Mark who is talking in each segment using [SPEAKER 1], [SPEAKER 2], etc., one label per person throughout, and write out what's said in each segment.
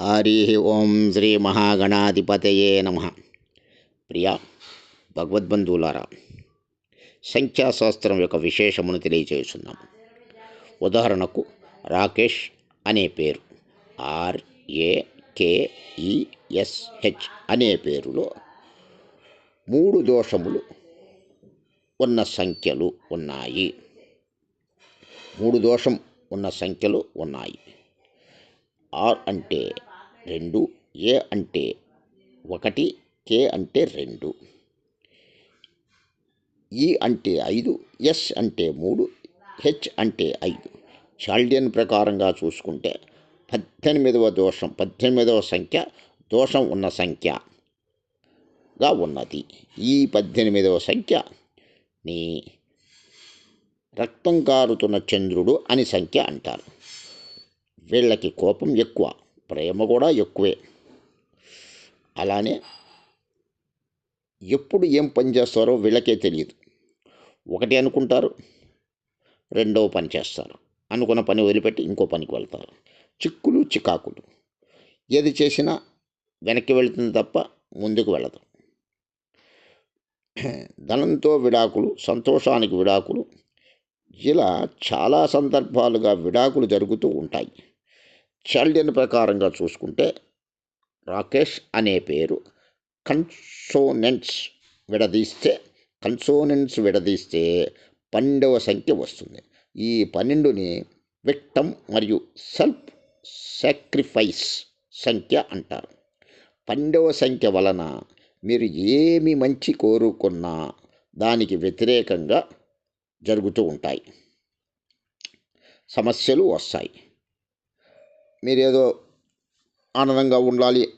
[SPEAKER 1] హరి ఓం శ్రీ మహాగణాధిపతయే నమ. ప్రియా భగవద్బంధువులారా సంఖ్యాశాస్త్రం యొక్క విశేషమును తెలియజేస్తున్నాం. ఉదాహరణకు రాకేష్ అనే పేరు ఆర్ఏకేఈఎస్హెచ్ అనే పేరులో మూడు దోషములు ఉన్న సంఖ్యలు ఉన్నాయి. మూడు దోషం ఉన్న సంఖ్యలు ఉన్నాయి. ఆర్ అంటే రెండు ఏ అంటే ఒకటి కే అంటే రెండు. ఈ అంటే ఐదు ఎస్ అంటే మూడు హెచ్ అంటే ఐదు. చాల్డియన్ ప్రకారంగా చూసుకుంటే పద్దెనిమిదవ దోషం పద్దెనిమిదవ సంఖ్య దోషం ఉన్న సంఖ్యగా ఉన్నది. ఈ పద్దెనిమిదవ సంఖ్యని రక్తం కారుతున్న చంద్రుడు అని సంఖ్య అంటారు. వీళ్ళకి కోపం ఎక్కువ. ప్రేమ కూడా ఎక్కువే. అలానే ఎప్పుడు ఏం పని చేస్తారో వీళ్ళకే తెలియదు. ఒకటి అనుకుంటారు రెండవ పని చేస్తారు. అనుకున్న పని వదిలిపెట్టి ఇంకో పనికి వెళ్తారు. చిక్కులు చికాకులు. ఏది చేసినా వెనక్కి వెళుతుంది తప్ప ముందుకు వెళ్ళదు. ధనంతో విడాకులు సంతోషానికి విడాకులు ఇలా చాలా సందర్భాలుగా విడాకులు జరుగుతూ ఉంటాయి. చాల్డెన్ ప్రకారంగా చూసుకుంటే రాకేష్ అనే పేరు కన్సోనెంట్స్ విడదీస్తే కన్సోనెంట్స్ విడదీస్తే పన్నెండవ సంఖ్య వస్తుంది. ఈ పన్నెండుని విక్టమ్ మరియు సెల్ఫ్ సాక్రిఫైస్ సంఖ్య అంటారు. పన్నెండవ సంఖ్య వలన మీరు ఏమి మంచి కోరుకున్నా దానికి వ్యతిరేకంగా జరుగుతూ ఉంటాయి. సమస్యలు వస్తాయి. మీరేదో ఆనందంగా ఉండాలి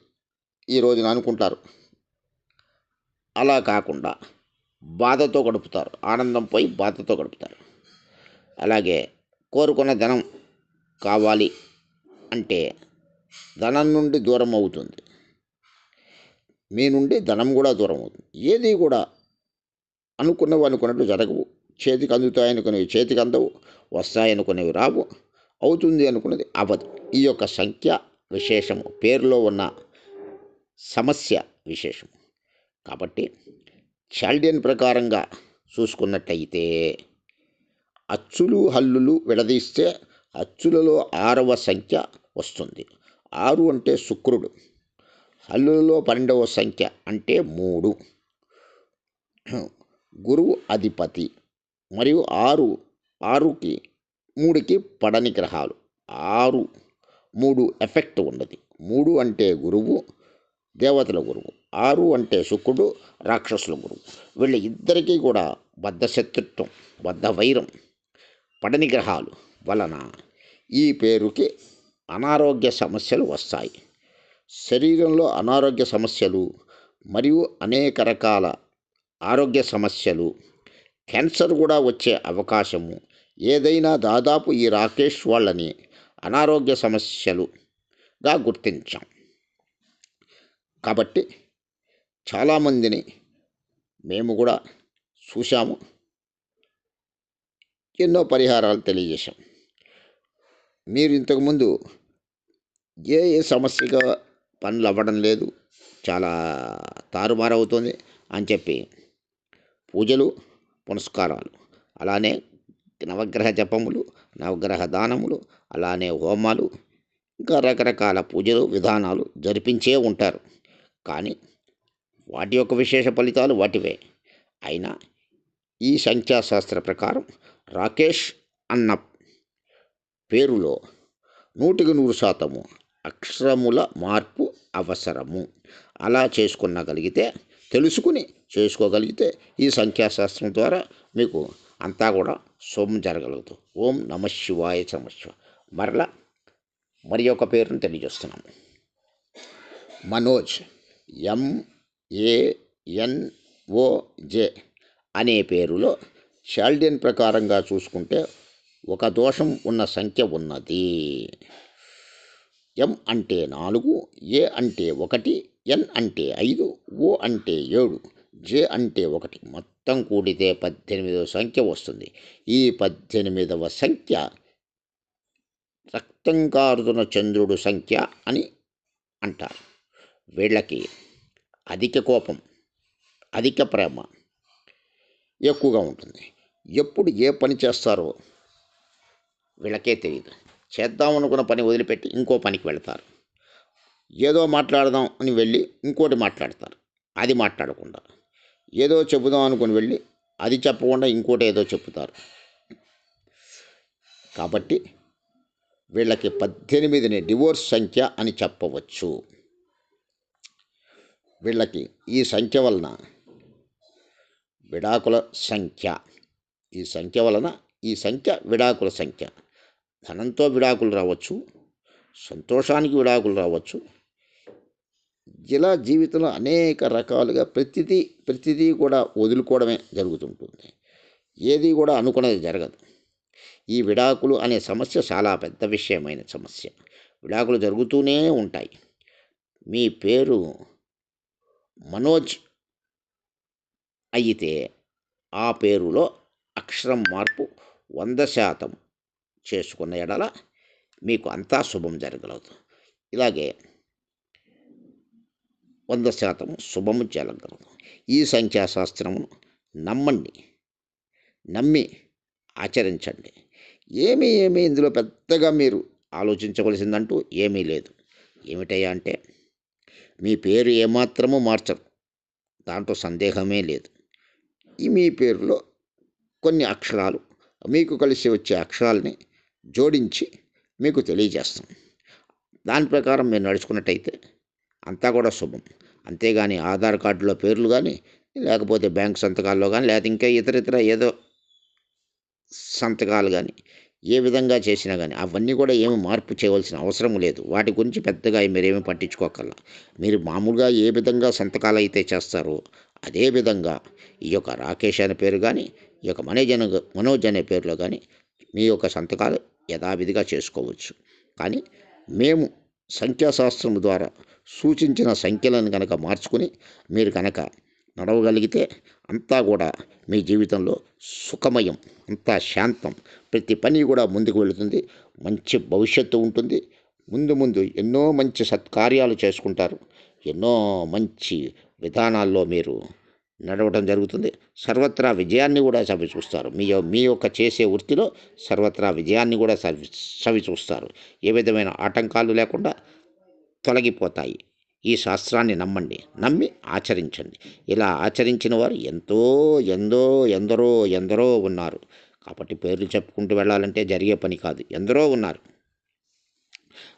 [SPEAKER 1] ఈ రోజున అనుకుంటారు. అలా కాకుండా బాధతో గడుపుతారు. ఆనందం పోయి బాధతో గడుపుతారు. అలాగే కోరుకున్న ధనం కావాలి అంటే ధనం నుండి దూరం అవుతుంది. మీ నుండి ధనం కూడా దూరం అవుతుంది. ఏది కూడా అనుకున్నవి అనుకున్నట్టు జరగవు. చేతికి అందుతాయనుకునేవి చేతికి అందవు వస్తాయనుకునేవి రావు. అవుతుంది అనుకున్నది. అవదు ఈ యొక్క సంఖ్య విశేషము. పేరులో ఉన్న సమస్య విశేషము. కాబట్టి చాల్డియన్ ప్రకారంగా చూసుకున్నట్టయితే అచ్చులు హల్లులు విడదీస్తే అచ్చులలో ఆరవ సంఖ్య వస్తుంది. ఆరు అంటే శుక్రుడు. హల్లులలో పన్నెండవ సంఖ్య అంటే మూడు. గురువు అధిపతి. మరియు ఆరు ఆరుకి మూడుకి పడని గ్రహాలు. ఆరు మూడు ఎఫెక్ట్ ఉన్నది మూడు అంటే గురువు దేవతల గురువు. ఆరు అంటే శుక్రుడు రాక్షసుల గురువు. వీళ్ళ ఇద్దరికీ కూడా బద్ధ శత్రుత్వం బద్ధ వైరం పడని గ్రహాలు. వలన ఈ పేరుకి అనారోగ్య సమస్యలు వస్తాయి. శరీరంలో అనారోగ్య సమస్యలు మరియు అనేక రకాల ఆరోగ్య సమస్యలు క్యాన్సర్ కూడా వచ్చే అవకాశము ఏదైనా దాదాపు ఈ రాకేష్ వాళ్ళని అనారోగ్య సమస్యలుగా గుర్తించాం. కాబట్టి చాలామందిని మేము కూడా చూసాము ఎన్నో పరిహారాలు తెలియజేశాం. మీరు ఇంతకుముందు ఏ ఏ సమస్యగా పనులు అవ్వడం లేదు చాలా తారుమారవుతుంది అని చెప్పి పూజలు పునస్కారాలు అలానే నవగ్రహ జపములు నవగ్రహ దానములు అలానే హోమాలు ఇంకా రకరకాల పూజలు విధానాలు జరిపించే ఉంటారు. కానీ వాటి యొక్క విశేష ఫలితాలు వాటివే. అయినా ఈ సంఖ్యాశాస్త్ర ప్రకారం రాకేష్ అన్న పేరులో నూటికి నూరు శాతము అక్షరముల మార్పు అవసరము. అలా చేసుకున్నగలిగితే తెలుసుకుని చేసుకోగలిగితే ఈ సంఖ్యాశాస్త్రం ద్వారా మీకు అంతా కూడా శుభం జరగలుగుతుంది ఓం నమ శివాయ సమశివ మరలా మరి ఒక పేరును తెలియజేస్తున్నాము. మనోజ్ ఎంఏఎన్ఓజే అనే పేరులో షాల్డియన్ ప్రకారంగా చూసుకుంటే ఒక దోషం ఉన్న సంఖ్య ఉన్నది. ఎం అంటే నాలుగు ఏ అంటే ఒకటి ఎన్ అంటే ఐదు ఓ అంటే ఏడు జే అంటే ఒకటి. మొత్తం కూడితే పద్దెనిమిదవ సంఖ్య వస్తుంది. ఈ పద్దెనిమిదవ సంఖ్య రక్తం కారుతున్న చంద్రుడు సంఖ్య అని అంటారు. వీళ్ళకి అధిక కోపం అధిక ప్రేమ ఎక్కువగా ఉంటుంది. ఎప్పుడు ఏ పని చేస్తారో వీళ్ళకే తెలియదు చేద్దాం అనుకున్న పని వదిలిపెట్టి ఇంకో పనికి వెళ్తారు. ఏదో మాట్లాడదాం అని వెళ్ళి ఇంకోటి మాట్లాడతారు. అది మాట్లాడకుండా. ఏదో చెబుదాం అనుకుని వెళ్ళి అది చెప్పకుండా ఇంకోటి ఏదో చెప్తారు కాబట్టి వీళ్ళకి పద్దెనిమిదిని డివోర్స్ సంఖ్య అని చెప్పవచ్చు. వీళ్ళకి ఈ సంఖ్య వలన విడాకుల సంఖ్య ఈ సంఖ్య వలన ఈ సంఖ్య విడాకుల సంఖ్య. ధనంతో విడాకులు రావచ్చు సంతోషానికి విడాకులు రావచ్చు ఇలా జీవితంలో అనేక రకాలుగా ప్రతిదీ ప్రతిదీ కూడా వదులుకోవడమే జరుగుతుంటుంది. ఏది కూడా అనుకున్నది జరగదు. ఈ విడాకులు అనే సమస్య చాలా పెద్ద విషయమైన సమస్య. విడాకులు జరుగుతూనే ఉంటాయి. మీ పేరు మనోజ్ అయితే ఆ పేరులో అక్షరం మార్పు వంద శాతం చేసుకున్న ఎడల మీకు అంతా శుభం జరగలదు. ఇలాగే వంద శాతం శుభము చేయగలదు ఈ సంఖ్యాశాస్త్రమును నమ్మండి. నమ్మి ఆచరించండి. ఏమీ ఏమీ ఇందులో పెద్దగా మీరు ఆలోచించవలసిందంటూ ఏమీ లేదు. ఏమిటయ్యా అంటే మీ పేరు ఏమాత్రము మార్చరు. దాంట్లో సందేహమే లేదు. ఈ మీ పేరులో కొన్ని అక్షరాలు మీకు కలిసి వచ్చే అక్షరాలని జోడించి మీకు తెలియజేస్తాం. దాని ప్రకారం మీరు నడుచుకున్నట్టయితే అంతా కూడా శుభం. అంతేగాని ఆధార్ కార్డులో పేర్లు కానీ లేకపోతే బ్యాంక్ సంతకాల్లో కానీ లేకపోతే ఇంకా ఇతర ఇతర ఏదో సంతకాలు కానీ ఏ విధంగా చేసినా కానీ అవన్నీ కూడా ఏమి మార్పు చేయవలసిన అవసరం లేదు. వాటి గురించి పెద్దగా మీరేమి పట్టించుకోకల్లా. మీరు మామూలుగా ఏ విధంగా సంతకాలు అయితే చేస్తారో అదే విధంగా ఈ యొక్క రాకేష్ అనే పేరు కానీ ఈ యొక్క మనోజన మనోజ్ అనే పేరులో కానీ మీ యొక్క సంతకాలు యథావిధిగా చేసుకోవచ్చు. కానీ మేము సంఖ్యాశాస్త్రం ద్వారా సూచించిన సంఖ్యలను కనుక మార్చుకుని మీరు కనుక నడవగలిగితే అంతా కూడా మీ జీవితంలో సుఖమయం అంతా శాంతం. ప్రతి పని కూడా ముందుకు వెళుతుంది. మంచి భవిష్యత్తు ఉంటుంది. ముందు ముందు ఎన్నో మంచి సత్కార్యాలు చేసుకుంటారు. ఎన్నో మంచి విధానాల్లో మీరు నడవడం జరుగుతుంది. సర్వత్రా విజయాన్ని కూడా చవి చూస్తారు. మీ మీ యొక్క చేసే వృత్తిలో సర్వత్రా విజయాన్ని కూడా చవి చవి చూస్తారు. ఏ విధమైన ఆటంకాలు లేకుండా తొలగిపోతాయి. ఈ శాస్త్రాన్ని నమ్మండి. నమ్మి ఆచరించండి. ఇలా ఆచరించిన వారు ఎంతో ఎందో ఎందరో ఎందరో ఉన్నారు. కాబట్టి పేర్లు చెప్పుకుంటూ వెళ్ళాలంటే జరిగే పని కాదు. ఎందరో ఉన్నారు.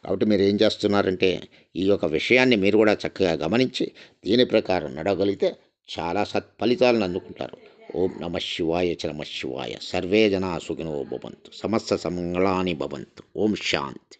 [SPEAKER 1] కాబట్టి మీరు ఏం చేస్తున్నారంటే ఈ యొక్క విషయాన్ని మీరు కూడా చక్కగా గమనించి దీని ప్రకారం నడవగలిగితే చాలా సత్ఫలితాలను అందుకుంటారు. ఓం నమ శివాయ చ నమ శివాయ. సర్వే జనా సుఖినో భవంతు. సమస్త సమంగళాని భవంతు. ఓం శాంతి.